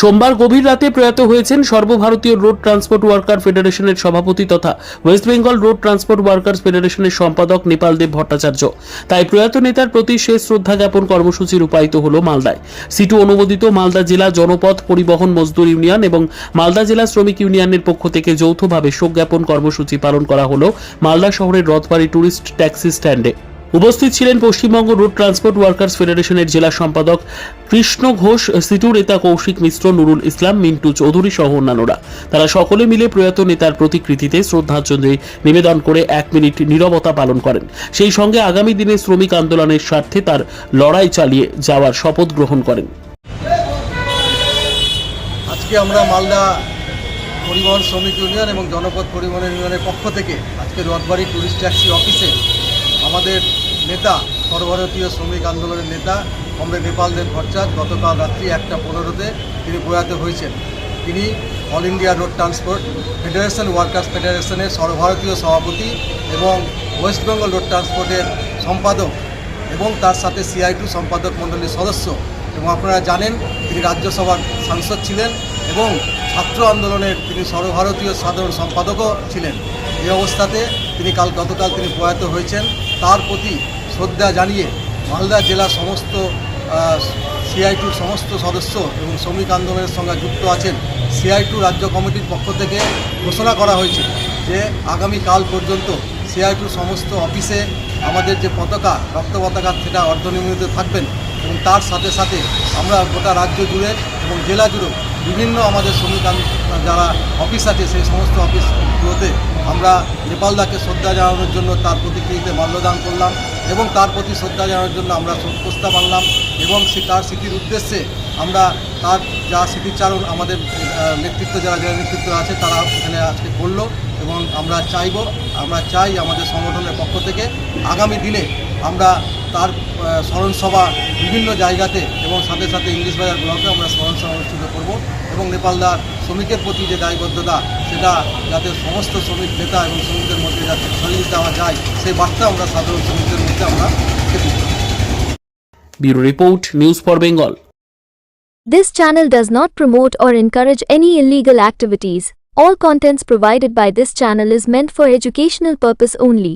সোমবার গভীর রাতে প্রয়াত হয়েছেন সর্বভারতীয় রোড ট্রান্সপোর্ট ওয়ার্কার ফেডারেশনের সভাপতি তথা West Bengal road transport workers ফেডারেশনের সম্পাদক নেপালদেব ভট্টাচার্য। তাই প্রয়াত নেতার প্রতি শেষ শ্রদ্ধা জ্ঞাপন কর্মসূচি রূপায়িত হল মালদায়। সিটু অনুমোদিত মালদা জেলা জনপথ পরিবহন মজদুর ইউনিয়ন এবং মালদা জেলা শ্রমিক ইউনিয়নের পক্ষ থেকে যৌথভাবে শোক জ্ঞাপন কর্মসূচি পালন করা হল মালদা শহরের রথবাড়ি টুরিস্ট ট্যাক্সি স্ট্যান্ডে। উপস্থিত ছিলেন পশ্চিমবঙ্গ রোড ট্রান্সপোর্ট ওয়ার্কার্স ফেডারেশনের জেলা সম্পাদক কৃষ্ণ ঘোষ, সিটু নেতা কৌশিক মিশ্র, নুরুল ইসলাম, মিন্টু চৌধুরী সহ অন্যান্যরা। তারা সকলে মিলে প্রয়াত নেতার প্রতিকৃতিতে শ্রদ্ধাঞ্জলি নিবেদন করে এক মিনিট নীরবতা পালন করেন। সেই সঙ্গে আগামী দিনে শ্রমিক আন্দোলনের স্বার্থে তার লড়াই চালিয়ে যাওয়ার শপথ গ্রহণ করেন। আজকে আমরা মালদা পরিবহন শ্রমিক ইউনিয়ন এবং জনপথ পরিবহন ইউনিয়নের পক্ষ থেকে আজকে রথবাড়ি টুরিস্ট ট্যাক্সি অফিসে আমাদের নেতা, সর্বভারতীয় শ্রমিক আন্দোলনের নেতা, কমরেড নেপাল দেব ভট্টাচার্য গতকাল রাত্রি একটা পনেরোতে তিনি প্রয়াত হয়েছেন। তিনি All India road transport federation workers ফেডারেশনের সর্বভারতীয় সভাপতি এবং ওয়েস্ট বেঙ্গল রোড ট্রান্সপোর্টের সম্পাদক এবং তার সাথে সিআই টু সম্পাদক মণ্ডলীর সদস্য। এবং আপনারা জানেন, তিনি রাজ্যসভার সাংসদ ছিলেন এবং ছাত্র আন্দোলনের তিনি সর্বভারতীয় সাধারণ সম্পাদকও ছিলেন। এই অবস্থাতে তিনি কাল গতকাল তিনি প্রয়াত হয়েছেন। তার প্রতি শ্রদ্ধা জানিয়ে মালদা জেলার সমস্ত সিআই টুর সমস্ত সদস্য এবং শ্রমিক আন্দোলনের সঙ্গে যুক্ত আছেন সিআই টু রাজ্য কমিটির পক্ষ থেকে ঘোষণা করা হয়েছে যে আগামী কাল পর্যন্ত সিআই টু সমস্ত অফিসে আমাদের যে পতাকা, রক্ত পতাকা সেটা অর্ধনির্মিত থাকবেন এবং তার সাথে সাথে আমরা গোটা রাজ্য জুড়ে এবং জেলা জুড়ে বিভিন্ন আমাদের শ্রমিক যারা অফিস আছে, সেই সমস্ত অফিসগুলোতে আমরা নেপালদাকে শ্রদ্ধা জানানোর জন্য তার প্রতিকৃতিতে মাল্যদান করলাম এবং তার প্রতি শ্রদ্ধা জানানোর জন্য আমরা প্রস্তাব আনলাম এবং সে তার স্মৃতির উদ্দেশ্যে আমরা তার যা স্মৃতিচারণ আমাদের নেতৃত্ব যারা যারা নেতৃত্ব আছে তারা এখানে আজকে করল এবং আমরা চাইব, আমরা চাই আমাদের সংগঠনের পক্ষ থেকে আগামী দিনে আমরা তার স্মরণসভা বিভিন্ন জায়গাতে এবং সাথে সাথে ইংলিশ বাজার ব্লকে আমরা স্মরণ সভা অনুষ্ঠিত করব এবং নেপালদার শ্রমিকের প্রতি যে দায়বদ্ধতা সেটা যাতে সমস্ত শ্রমিক নেতা এবং শ্রমিকদের মধ্যে যাতে ছড়িয়ে দেওয়া যায় সেই বার্তা আমরা সাধারণ শ্রমিকদের মধ্যে আমরা bureau report news for Bengal This channel does not promote or encourage any illegal activities. All contents provided by this channel is meant for educational purpose only.